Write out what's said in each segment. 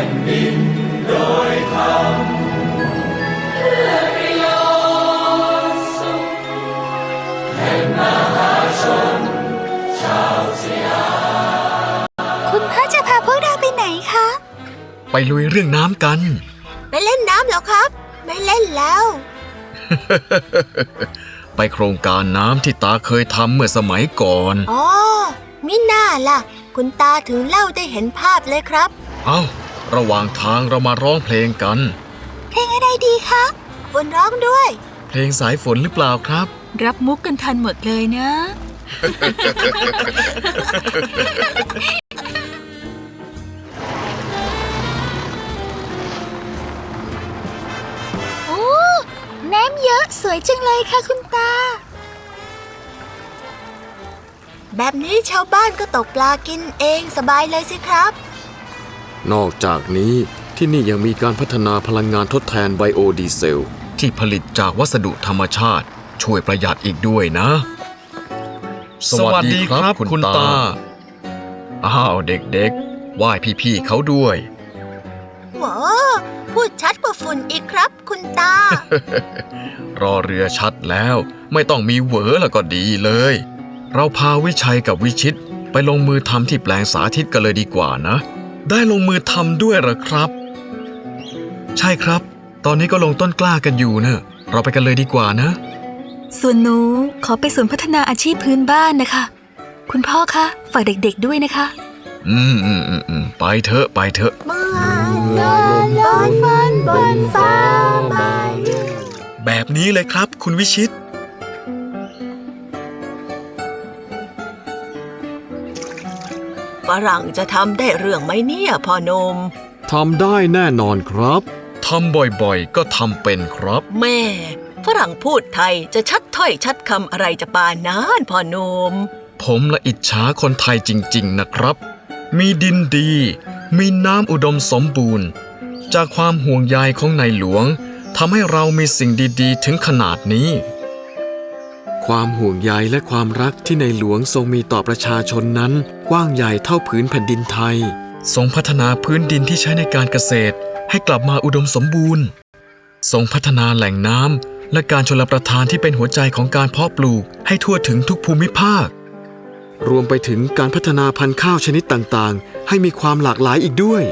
ผ่นดินโดยธรรมคุณพ่อจะพาพวกเราไปไหนคะ ไปลุยเรื่องน้ำกัน ไปเล่นน้ำหรอครับ ไม่เล่นแล้ว ไปโครงการน้ำที่ตาเคยทำเมื่อสมัยก่อน อ๋อมิน่าล่ะ คุณตาถึงเล่าได้เห็นภาพเลยครับ เอ้า ระหว่างทางเรามาร้องเพลงกัน เพลงอะไรดีคะฝนร้องด้วย เพลงสายฝนหรือเปล่าครับ รับมุกกันทันหมดเลยนะ โอ้ น้ำเยอะสวยจังเลยค่ะคุณตา แบบนี้ชาวบ้านก็ตกปลากินเองสบายเลยสิครับ นอกจากนี้ที่นี่ยังมีการพัฒนาพลังงานทดแทนไบโอดีเซล ที่ผลิตจากวัสดุธรรมชาติ ช่วยประหยัดอีกด้วยนะ สวัสดีครับคุณตา อ้าวเด็กๆไหว้พี่ๆเขาด้วยว้าพูดชัดกว่าฝุ่นอีกครับ คุณตา รอเรือชัดแล้ว ไม่ต้องมีเหวอแล้วก็ดีเลย เราพาวิชัยกับวิชิตไปลงมือทำที่แปลงสาธิตกันเลยดีกว่านะ ได้ลงมือทำด้วยเหรอครับ ใช่ครับ ตอนนี้ก็ลงต้นกล้ากันอยู่เนะเราไปกันเลยดีกว่านะ ส่วนหนูขอไปศูนย์พัฒนาอาชีพพื้นบ้านนะคะ คุณพ่อคะฝากเด็กๆด้วยนะคะ อืมอืมอืมอืมไปเถอะไปเถอะเมื่อนอนลอยฝันบนฟ้าใบ แบบนี้เลยครับ คุณวิชิต ฝรั่งจะทำได้เรื่องไหมเนี่ยพ่อหนมทำได้แน่นอนครับ ทำบ่อยๆ ก็ทำเป็นครับ แม่ ฝรั่งพูดไทยจะชัดถ้อยชัดคำอะไรจะปานนานพ่อหนม ผมละอิจฉาคนไทยจริง ๆ นะครับ มีดินดี มีน้ำอุดมสมบูรณ์ จากความห่วงใยของในหลวงทำให้เรามีสิ่งดีๆ ถึงขนาดนี้ ความห่วงใยและความรักที่ในหลวงทรงมีต่อประชาชนนั้น กว้างใหญ่เท่าผืนแผ่นดินไทย ทรงพัฒนาพื้นดินที่ใช้ในการเกษตร ให้กลับมาอุดมสมบูรณ์ ทรงพัฒนาแหล่งน้ำและการชลประทานที่เป็นหัวใจของการเพาะปลูกให้ทั่วถึงทุกภูมิภาค รวมไปถึงการพัฒนาพันธุ์ข้าวชนิดต่างๆ ให้มีความหลากหลายอีกด้วย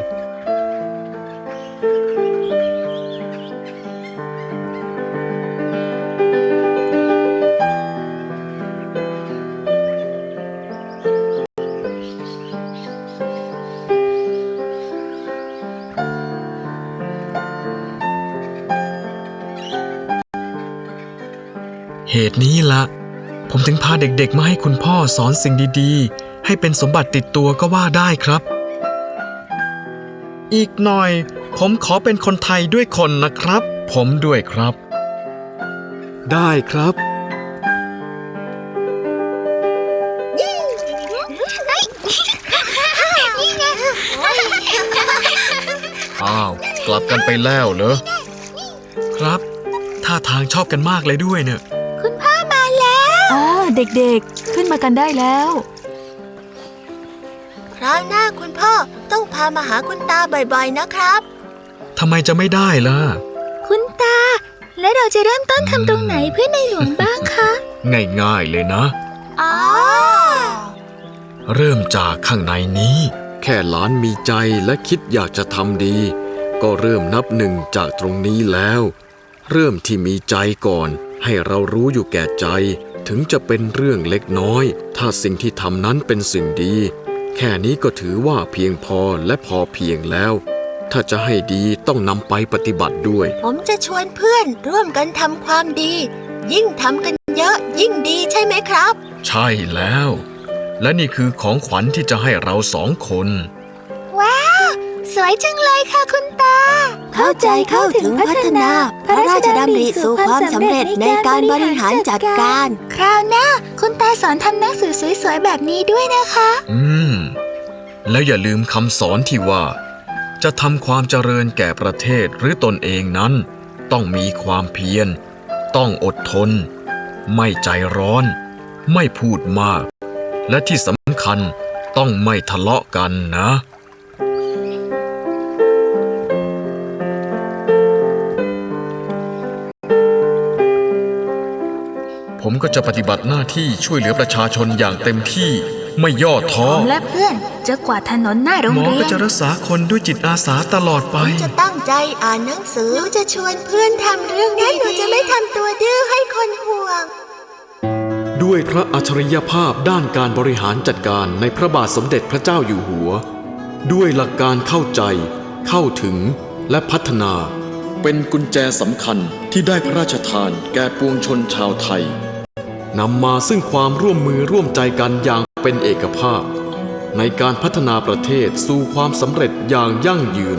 ตุนี้ละผมถึงพาเด็กๆ มาให้คุณพ่อสอนสิ่งดีๆ ให้เป็นสมบัติติดตัวก็ว่าได้ครับ อีกหน่อย ผมขอเป็นคนไทยด้วยคนนะครับ ผมด้วยครับ ได้ครับ อ้าว กลับกันไปแล้วเหรอ ครับ ท่าทางชอบกันมากเลยด้วยเนี่ยอ่า เด็กๆ ขึ้นมากันได้แล้ว คราวหน้าคุณพ่อต้องพามาหาคุณตาบ่อยๆนะครับทำไมจะไม่ได้ล่ะ คุณตา และเราจะเริ่มต้นทำตรงไหนเพื่อในหลวงบ้างคะ ง่ายๆเลยนะ อ๋อ เริ่มจากข้างในนี้ แค่หลานมีใจและคิดอยากจะทำดี ก็เริ่มนับหนึ่งจากตรงนี้แล้ว เริ่มที่มีใจก่อน ให้เรารู้อยู่แก่ใจ ถึงจะเป็นเรื่องเล็กน้อย ถ้าสิ่งที่ทำนั้นเป็นสิ่งดี แค่นี้ก็ถือว่าเพียงพอและพอเพียงแล้ว ถ้าจะให้ดีต้องนำไปปฏิบัติด้วย ผมจะชวนเพื่อนร่วมกันทำความดี ยิ่งทำกันเยอะยิ่งดีใช่ไหมครับ ใช่แล้ว และนี่คือของขวัญที่จะให้เราสองคนส วยจังเลยค่ะคุณตา เข้าใจเข้าถึงพัฒนา พระราชดำริสู่ความสำเร็จในการบริหารจัดการ คราวหน้าคุณตาสอนทำหนังสือสวยๆแบบนี้ด้วยนะคะ อืม แล้วอย่าลืมคำสอนที่ว่า จะทำความเจริญแก่ประเทศหรือตนเองนั้น ต้องมีความเพียร ต้องอดทน ไม่ใจร้อน ไม่พูดมาก และที่สำคัญต้องไม่ทะเลาะกันนะ ก็จะปฏิบัติหน้าที่ช่วยเหลือประชาชนอย่างเต็มที่ไม่ย่อท้อและเพื่อนจะกวาดถนนหน้าโรงหมอเรีก็ยนจะรักษาคนด้วยจิตอาสาตลอดไป จะตั้งใจอ่านหนังสือหนูจะชวนเพื่อนทำเรื่องนี้หนูจะไม่ทำตัวดื้อให้คนห่วง ด้วยพระอัจฉริยภาพด้านการบริหารจัดการในพระบาทสมเด็จพระเจ้าอยู่หัว ด้วยหลักการเข้าใจ เข้าถึงและพัฒนา เป็นกุญแจสำคัญที่ได้พระราชทานแก่ปวงชนชาวไทย นำมาซึ่งความร่วมมือร่วมใจกันอย่างเป็นเอกภาพ ในการพัฒนาประเทศสู่ความสำเร็จอย่างยั่งยืน